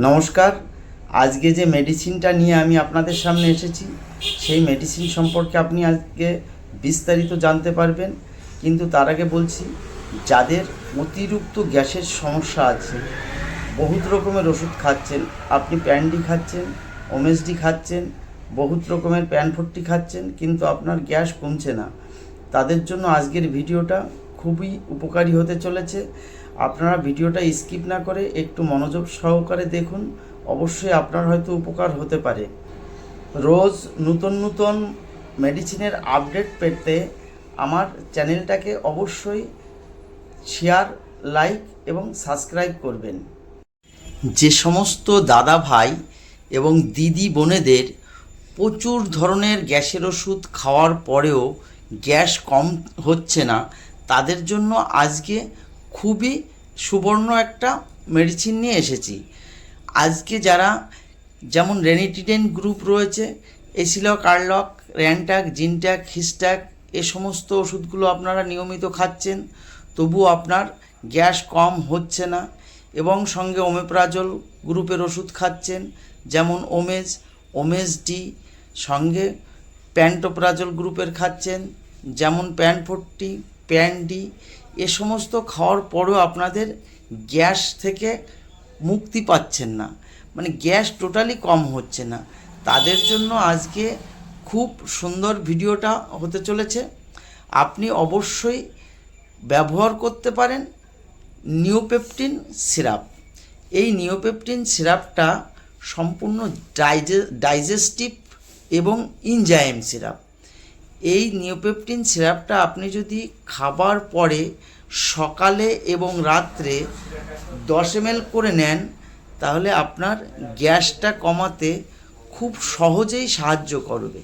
নমস্কার। আজকে যে মেডিসিনটা নিয়ে আমি আপনাদের সামনে এসেছি, সেই মেডিসিন সম্পর্কে আপনি আজকে বিস্তারিত জানতে পারবেন। কিন্তু তার আগে বলছি, যাদের অতিরিক্ত গ্যাসের সমস্যা আছে, বহুত রকমের ওষুধ খাচ্ছেন, আপনি প্যান্ডি খাচ্ছেন ওমেসডি খাচ্ছেন, বহুত রকমের প্যানফোর্টি খাচ্ছেন, কিন্তু আপনার গ্যাস কমছে না। তাদের জন্য আজকের ভিডিওটা খুবই উপকারী হতে চলেছে। আপনারা ভিডিওটা স্কিপ না করে একটু মনোযোগ সহকারে দেখুন। অবশ্যই আপনার হয়তো উপকার হতে পারে। রোজ নতুন নতুন মেডিসিনের আপডেট পেতে আমার চ্যানেলটাকে অবশ্যই শেয়ার লাইক এবং সাবস্ক্রাইব করবেন। যে সমস্ত দাদা ভাই এবং দিদি বোনেদের প্রচুর ধরনের গ্যাসের ওষুধ খাওয়ার পরেও গ্যাস কম হচ্ছে না তাদের জন্য আজকে খুবই সুবর্ণ একটা মেডিসিন নিয়ে এসেছি। আজকে যারা যেমন রেনিটিডেন গ্রুপ রয়েছে এসিলক আরলক র্যানটাক জিনট্যাক হিস্ট্যাক এ সমস্ত ওষুধগুলো আপনারা নিয়মিত খাচ্ছেন, তবু আপনার গ্যাস কম হচ্ছে না এবং সঙ্গে ওমেপ্রাজল গ্রুপের ওষুধ খাচ্ছেন, যেমন ওমেজ ওমেজ ডি সঙ্গে প্যান্টোপ্রাজল গ্রুপের খাচ্ছেন, যেমন প্যান ফোর্টি প্যান ডি এ সমস্ত খাওয়ার পরেও আপনাদের গ্যাস থেকে মুক্তি পাচ্ছেন না। মানে গ্যাস টোটালি কম হচ্ছে না। তাদের জন্য আজকে খুব সুন্দর ভিডিওটা হতে চলেছে। আপনি অবশ্যই ব্যবহার করতে পারেন নিওপেপটিন সিরাপ। এই নিওপেপটিন সিরাপটা সম্পূর্ণ ডাইজে, ডাইজেস্টিভ এবং ইনজাইম সিরাপ। এই নিওপেপটিন সিরাপটা আপনি যদি খাবার পরে সকালে এবং রাত্রে দশ এম করে নেন, তাহলে আপনার গ্যাসটা কমাতে খুব সহজেই সাহায্য করবে।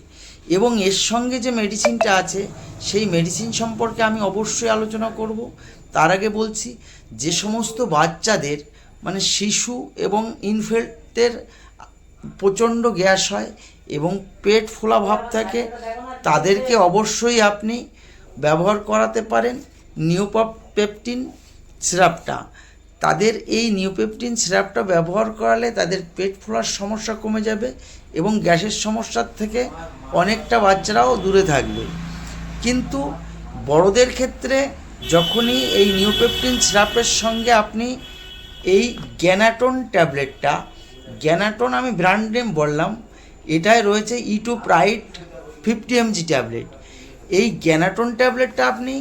এবং এর সঙ্গে যে মেডিসিনটা আছে, সেই মেডিসিন সম্পর্কে আমি অবশ্যই আলোচনা করব। তার আগে বলছি, যে সমস্ত বাচ্চাদের মানে শিশু এবং ইনফেক্টের প্রচণ্ড গ্যাস হয় এবং পেট ফোলা ভাব থাকে তাদেরকে অবশ্যই আপনি ব্যবহার করাতে পারেন নিওপেপটিন সিরাপটা। তাদের এই নিওপেপটিন সিরাপটা ব্যবহার করালে তাদের পেট ফোলার সমস্যা কমে যাবে এবং গ্যাসের সমস্যার থেকে অনেকটা বাচ্চারাও দূরে থাকবে। কিন্তু বড়দের ক্ষেত্রে যখনই এই নিওপেপটিন সিরাপের সঙ্গে আপনি এই গ্যানাটন ট্যাবলেটটা, গ্যানাটন আমি ব্র্যান্ড নেম বললাম, এটায় রয়েছে itopride fifty mg tablet. এই গ্যানাটন ট্যাবলেটটা আপনি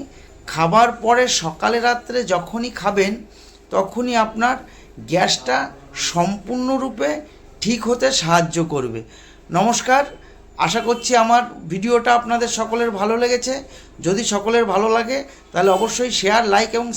খাবার পরে সকালে রাত্রে যখনই খাবেন, তখনই আপনার গ্যাসটা সম্পূর্ণরূপে ঠিক হতে সাহায্য করবে। নমস্কার, আশা করছি আমার ভিডিওটা আপনাদের সকলের ভালো লেগেছে। যদি সকলের ভালো লাগে, তাহলে অবশ্যই শেয়ার লাইক এবং